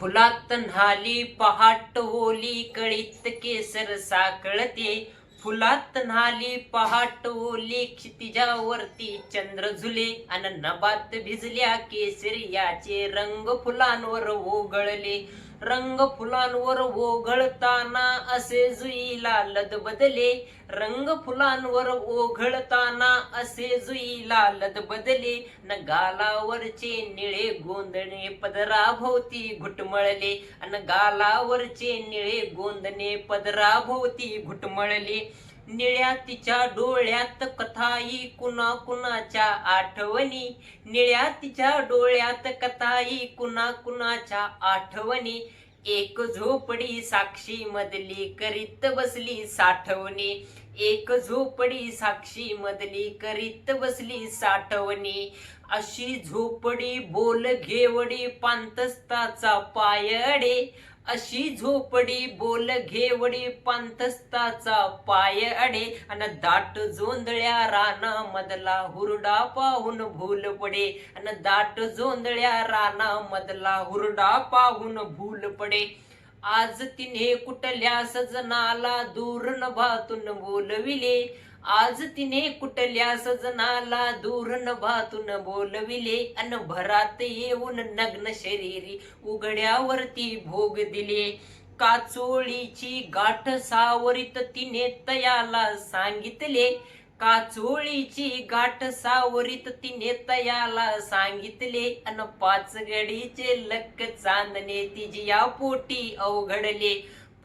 फुलात न्हाली पहाट ओली कळीत केसर साकळते. फुलात न्हाली पहाट ओली क्षितिजावरती चंद्र झुले अन नबात भिजल्या केसरियाचे रंग फुलांवर ओघळले. रंग फुलांवर ओघळताना असे जुईला लद बदले. रंग फुलांवर ओघळताना असे जुईला लद बदले. न गालावरचे निळे गोंदणे पदराभोवती घुटमळले. अन गालावरचे निळे गोंदणे पदराभोवती घुटमळले. निळ्या तिच्या डोळ्यात कथाई कुणा कुणाच्या आठवणी. निळ्या तिच्या डोळ्यात कथाई कुणा कुणाच्या आठवणी. एक झोपडी साक्षी मधली करीत बसली साठवणी. एक झोपडी साक्षी मधली करीत बसली साठवणी. अशी झोपडी बोल घेवडी पांतस्ताचा पायडे. अशी झोपडी बोल घेवडी पांथस्ताचा पाय अडे अन दाट जोंधळ्या राना मधला हुरडा पाहून भूल पडे. अन दाट जोंधळ्या राना मधला हुरडा पाहून भूल पडे. आज तिने कुठल्या सजनाला दूर भातून बोलविले. आज तिने कुठल्या सजनाला दूर भातून बोलविले अन भरात येऊन नग्न शरीरी उघड्यावरती भोग दिले. काचोळीची गाठ सावरीत तिने तयाला सांगितले. काचोळीची गाठ सावरीत तिने तयाला सांगितले. अन पाच गडीचे लक्क चांदणे तिची या पोटी अवघडले.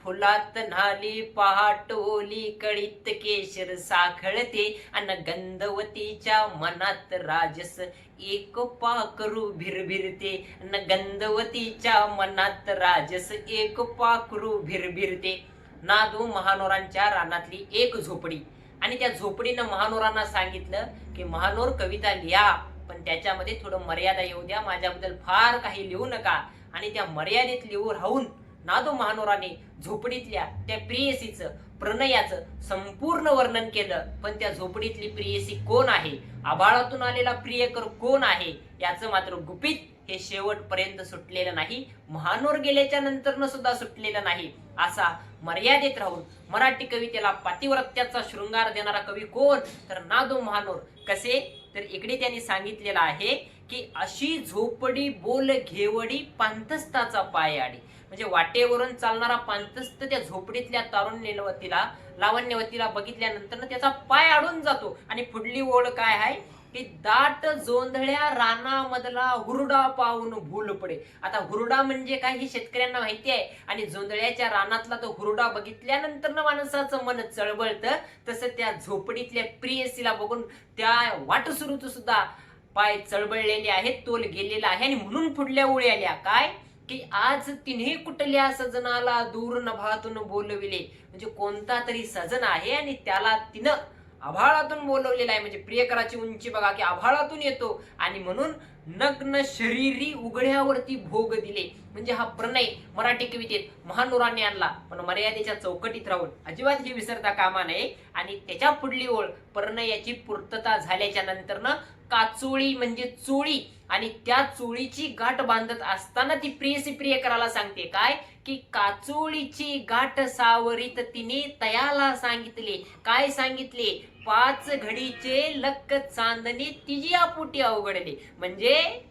फुलात न्हाली पहाट ओली कळीत केशर साखळते अन गंधवतीच्या मनात राजस एक पाकरू भिरभिरते. न गंधवतीच्या मनात राजस एक पाकरू भिरभिरते. नादू महानोरांच्या रानातली एक झोपडी. आणि त्या झोपडीनं महानोरांना सांगितलं की महानोर कविता लिहा पण त्याच्यामध्ये थोडं मर्यादा येऊ द्या. माझ्याबद्दल फार काही लिहू नका. आणि त्या मर्यादेत लिहू राहून नादो महानोराने झोपडीतल्या त्या प्रियसीचं प्रणयाचं संपूर्ण वर्णन केलं. पण त्या झोपडीतली प्रियसी कोण आहे? आभाळातून आलेला प्रियकर कोण आहे? याचं मात्र गुपित हे शेवटपर्यंत सुटलेलं नाही. महानोर गेल्याच्यानंतर सुद्धा सुटलेलं नाही. असा मर्यादेत राहून मराठी कवितेला पातिव्रत्याचा शृंगार देणारा कवी कोण? तर नादो महानोर. कसे? तर इकडे त्यांनी सांगितलेलं आहे की अशी झोपडी बोल घेवडी पांथस्ताचा पाय आडी म्हणजे वाटेवरून चालणारा पांथस्त त्या झोपडीतल्या तारुण्यवतीला लावण्यवतीला बघितल्यानंतर त्याचा पाय अडून जातो. आणि पुढली ओळ काय आहे? की दाट जोंधळ्या रानामधला हुरडा पाहून भूल पडे. आता हुरडा म्हणजे काय हे शेतकऱ्यांना माहिती आहे. आणि जोंधळ्याच्या रानातला तो हुरडा बघितल्यानंतर ना माणसाचं मन चळबळतं तसं त्या झोपडीतल्या प्रियसीला बघून त्या वाट सुरूच सुद्धा पाय चळबळलेले आहेत तोल गेलेला आहे. आणि म्हणून पुढल्या ओळी आल्या. काय? की आज तिन्ही कुठल्या सजनाला दूर नभातून बोलविले? म्हणजे कोणता तरी सजन आहे आणि त्याला तिनं आभाळातून बोलवलेला आहे. म्हणजे प्रियकराची उंची बघा की आभाळातून येतो आणि म्हणून नग्न शरीरी उघड्यावरती भोग दिले. म्हणजे हा प्रणय मराठी कवितेत महानुराने आणला. पण मर्यादेच्या चौकटीत राहून अजिबात हे विसरता कामा नये आणि त्याच्या पुढली ओळ प्रणयाची पूर्तता झाल्याच्या नंतरनं काचोळी म्हणजे चोळी आणि त्या चोळीची गाठ बांधत असताना ती प्रियसी प्रियकराला सांगते काय? की काचोळीची गाठ सावरीत तिने तयाला सांगितले. काय सांगितले? पाच घडीचे लक्क चांदणे तिजी आपुटी अवघडले. म्हणजे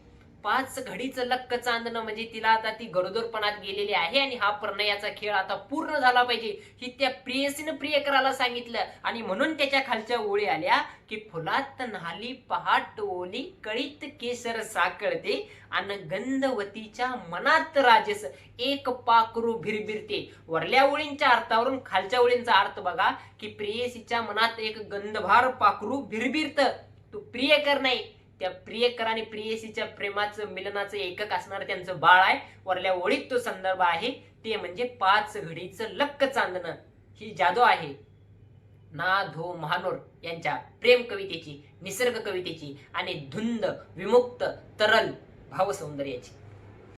पाच घडीचं लक्क चांदणं म्हणजे तिला आता ती गरोदरपणात गेलेली आहे आणि हा प्रणयाचा खेळ आता पूर्ण झाला पाहिजे. ही त्या प्रियसीनं प्रियकराला सांगितलं आणि म्हणून त्याच्या खालच्या ओळी आल्या की फुलात न्हाली पहाट ओली कळीत केसर साकळते आणि गंधवतीच्या मनात राजस एक पाकरू भिरभिरते. वरल्या ओळींच्या अर्थावरून खालच्या ओळींचा अर्थ बघा की प्रियसीच्या मनात एक गंधभार पाकरू भिरभिरत. तू प्रियकर नाही. त्या प्रियकर आणि प्रियसीच्या प्रेमाचं मिलनाचं एकक असणार त्यांचं बाळ आहे. वरल्या ओळीत तो संदर्भ आहे. ते म्हणजे पाच घडीचं लक्क चांदणं. ही जादू आहे. ना धो महानोर यांच्या प्रेम कवितेची निसर्ग कवितेची आणि धुंद विमुक्त तरल भावसौंदर्याची.